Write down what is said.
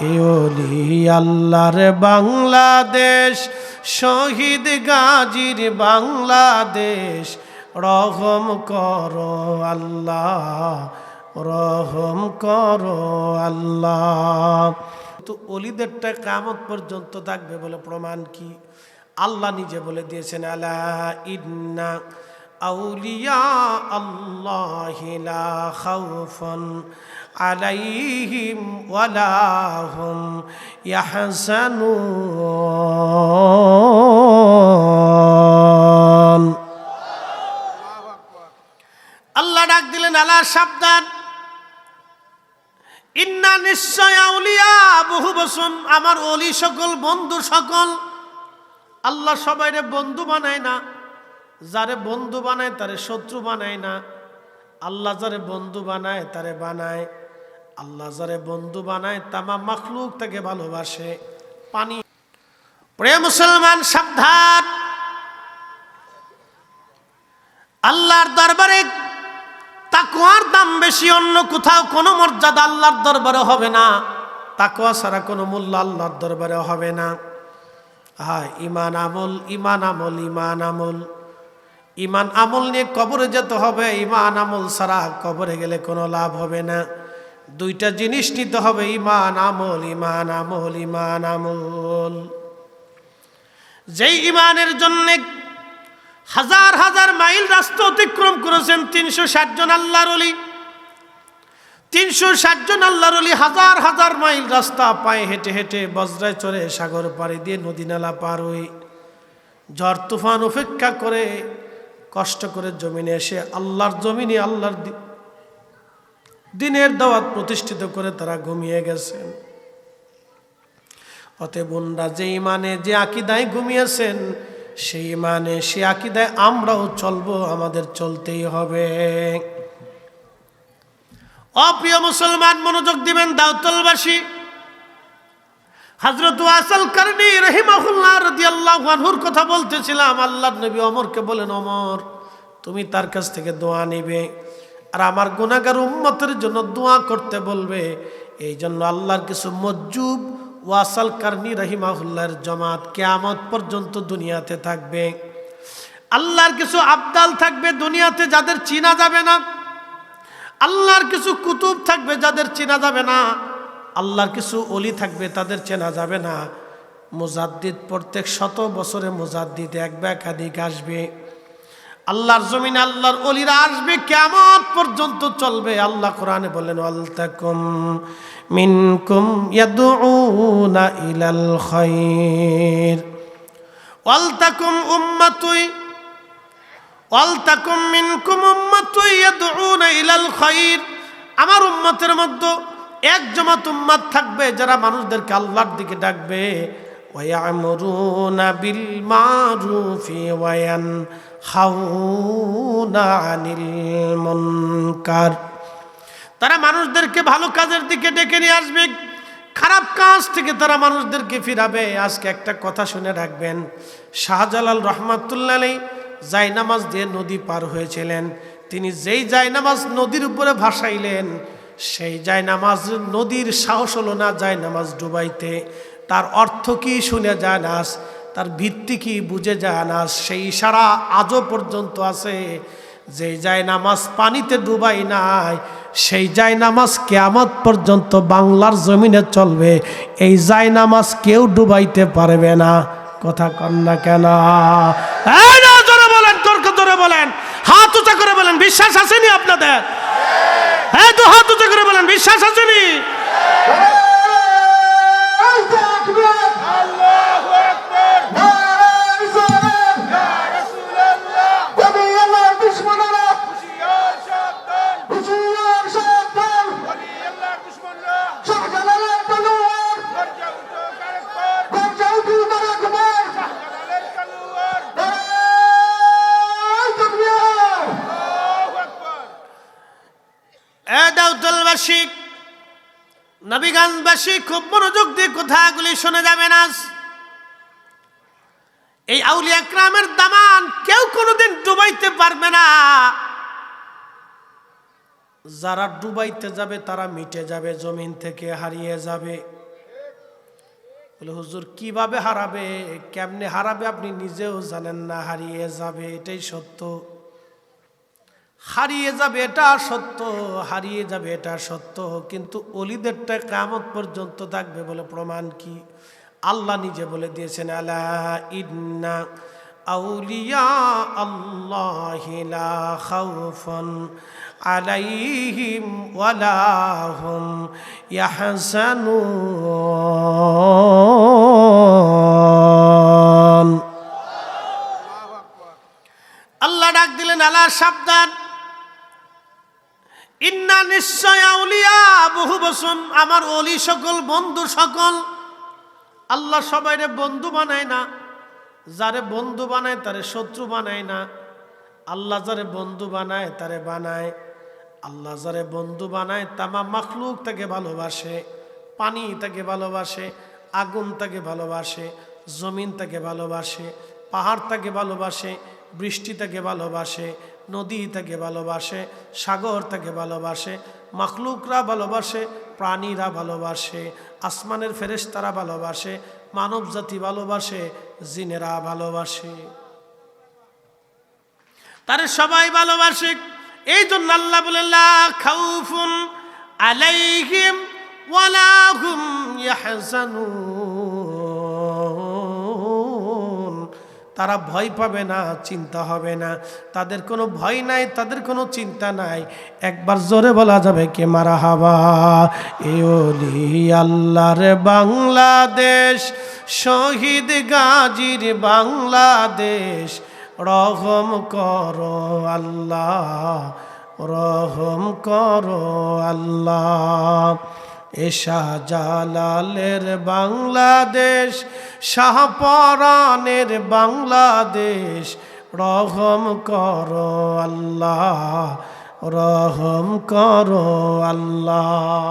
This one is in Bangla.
এলি আল্লাহর বাংলাদেশ, শহীদ গাজীর বাংলাদেশ, রহম করো আল্লাহ, রহম করো আল্লাহ। তো অলিদেরটা কামত পর্যন্ত থাকবে বলে প্রমাণ কি? আল্লাহ নিজে বলে দিয়েছেন, আলা ইন্না আল্লাহ আল্লাহ ডাক দিলেন, আলা সাবধান। ইন্না নিশ্চয় আউলিয়া, বহু বসন, আমার অলি সকল, বন্ধু সকল। আল্লাহ সবাইরে বন্ধু বানায় না। যারে বন্ধু বানায়, তারে শত্রু বানায় না। আল্লাহ যারে বন্ধু বানায়, তারে বানায়। আল্লাহ যারে বন্ধু বানায় তামা মখলুক তাকে ভালোবাসে। পানি। প্রিয় মুসলমান, সাবধান। আল্লাহর দরবারে তাকুয়ার দাম বেশি, অন্য কোথাও কোনো মর্যাদা আল্লাহর দরবারে হবে না। তাকুয়া ছাড়া কোনো মূল্য আল্লাহর দরবারে হবে না। হ্যাঁ ইমান আমল ইমান আমল ইমান আমল। ইমান আমল নিয়ে কবরে যেতে হবে, ইমান আমল ছাড়া কবরে গেলে কোনো লাভ হবে না। দুইটা জিনিস নিতে হবে, ইমান আমল ইমান আমল ইমান আমল। যেই ইমানের জন্যে হাজার হাজার মাইল রাস্তা অতিক্রম করেছেন তিনশো ষাট জন আল্লাহর অলি তিনশো ষাট জন আল্লাহর অলি হাজার হাজার মাইল রাস্তা পায়ে হেঁটে হেঁটে বজ্রায় চড়ে সাগর পাড়ি দিয়ে নদী নালা পার হয়ে ঝড় তুফান উপেক্ষা করে কষ্ট করে জমিনে এসে আল্লাহর জমিনে আল্লাহর দিনের দাওয়াত প্রতিষ্ঠিত করে তারা ঘুমিয়ে গেছেন। অতএব বোনরা, যে ইমানে যে আকিদায় ঘুমিয়েছেন, সেই ইমানে সে আকিদায় আমরাও চলবো, আমাদের চলতেই হবে। অপ্রিয় মুসলমান, মনোযোগ দিবেন দাউতলবাসী হজরত আসল করনি রহিমাহুল্লাহ রাদিয়াল্লাহু আনহুর কথা বলতেছিলাম আল্লাহ নবী অমরকে বলেন, অমর, তুমি তার কাছ থেকে দোয়া নিবে আর আমার গুনাহগার উম্মতের জন্য দোয়া করতে বলবে। এই জন্য আল্লাহর কিছু মজ্জুব ওয়াসাল কারনি রহিমাহুল্লাহর জমাত কেয়ামত পর্যন্ত দুনিয়াতে থাকবে। আল্লাহর কিছু আবদাল থাকবে দুনিয়াতে যাদের চিনা যাবে না। আল্লাহর কিছু কুতুব থাকবে যাদের চেনা যাবে না। আল্লাহর কিছু অলি থাকবে, তাদের চেনা যাবে না। মুজাদ্দিদ প্রত্যেক শত বছরে মুজাদ্দিদ এক বা একাধিক আসবে। আল্লাহর জমিন, আল্লাহর অলিরা আসবে কেমন পর্যন্ত চলবে। আল্লাহ কোরআনে বলেন আলতাকুম মিনকুম ইয়াদউনা ইলাল খায়র ওয়ালতাকুম উম্মাতুই ওয়ালতাকুম মিনকুম উম্মাতুই ইয়াদউনা ইলাল খায়র আমার উম্মতের মধ্যে এক জমাত উম্মাত থাকবে যারা মানুষদেরকে আল্লাহর দিকে ডাকবে। বিল মারুফি ওয়ায়ানহাউনা আনিল মুনকার। তারা মানুষদেরকে ভালো কাজের দিকে ডেকে নিয়ে আসবে। খারাপ কাজ থেকে তারা মানুষদেরকে ফিরাবে। আজকে একটা কথা শুনে রাখবেন। শাহজালাল রহমাতুল্লাহ জায়নামাজ দিয়ে নদী পার হয়েছিলেন। তিনি যেই জায়নামাজ নদীর উপরে ভাসাইলেন সেই যায় নামাজ, নদীর সাহস হলো না যায় নামাজ ডুবাইতে। তার অর্থ কি শুনে যায় না তার ভিত্তি কি বুঝে যায় না সেই ইশারা আজও পর্যন্ত আছে। যে যায় নামাজ পানিতে ডুবাই নাই, সেই যায় নামাজ কেয়ামত পর্যন্ত বাংলার জমিনে চলবে। এই যায় নামাজ কেউ ডুবাইতে পারবে না। কথা কন না কেন? বলেন, তর্ক ধরে বলেন। হাত উঁচা করে বলেন, বিশ্বাস আসেনি আপনাদের? হ্যাঁ তো হাত উঁচা করে বলেন বিশ্বাস আসেনি আল্লাহু দাউদলবাসী নবীগঞ্জবাসী খুব মনোযোগ দিয়ে কথাগুলি শুনে যাবেন আজ এই আউলিয়া ক্রামের দামান কেউ কোনোদিন ডুবাইতে পারবে না। যারা ডুবাইতে যাবে, তারা মিটে যাবে, জমিন থেকে হারিয়ে যাবে। বলে, হুজুর, কীভাবে হারাবে? কেমনে হারাবে আপনি নিজেও জানেন না, হারিয়ে যাবে, এটাই সত্য। হারিয়ে যাবে এটা সত্য, হারিয়ে যাবে এটা সত্য, কিন্তু অলিদেরটা কামত পর্যন্ত থাকবে বলে প্রমাণ কি? আল্লাহ নিজে বলে দিয়েছেন, আলা ইন্না আউলিয়া আল্লাহ আলাইহিম আল্লাহ ডাক দিলেন, আলা সাবধান ইন্না নিশ্চয় আউলিয়া, বহু বসন আমার অলি সকল, বন্ধু সকল। আল্লাহ সবাইরে বন্ধু বানায় না, যারে বন্ধু বানায় তারে শত্রু বানায় না। আল্লাহ যারে বন্ধু বানায় তারে বানায়। আল্লাহ যারে বন্ধু বানায় তামা মখলুক তাকে ভালোবাসে, পানি তাকে ভালোবাসে, আগুন তাকে ভালোবাসে, জমিন তাকে ভালোবাসে, পাহাড় তাকে ভালোবাসে, বৃষ্টি তাকে ভালোবাসে নদী তাকে ভালোবাসে, সাগর তাকে ভালোবাসে, মখলুকরা ভালোবাসে, প্রাণীরা ভালোবাসে, আসমানের ফেরেশতারা ভালোবাসে মানব জাতি ভালোবাসে, জিনেরা ভালোবাসে। তারে সবাই ভালোবাসে, এই জন্য আল্লাহ বলে খাউফুন আলাইহিম ওয়ালা ইয়াহজানুন। তারা ভয় পাবে না, চিন্তা হবে না। তাদের কোনো ভয় নাই, তাদের কোনো চিন্তা নাই। একবার জোরে বলা যাবে, কে মারা হাবা? এ ওলি আল্লাহর বাংলাদেশ, শহীদ গাজীর বাংলাদেশ। রহম করো আল্লাহ, রহম করো আল্লাহ। এশা জালালের বাংলাদেশ শাহপরানের বাংলাদেশ। রহম কর আল্লাহ রহম কর আল্লাহ।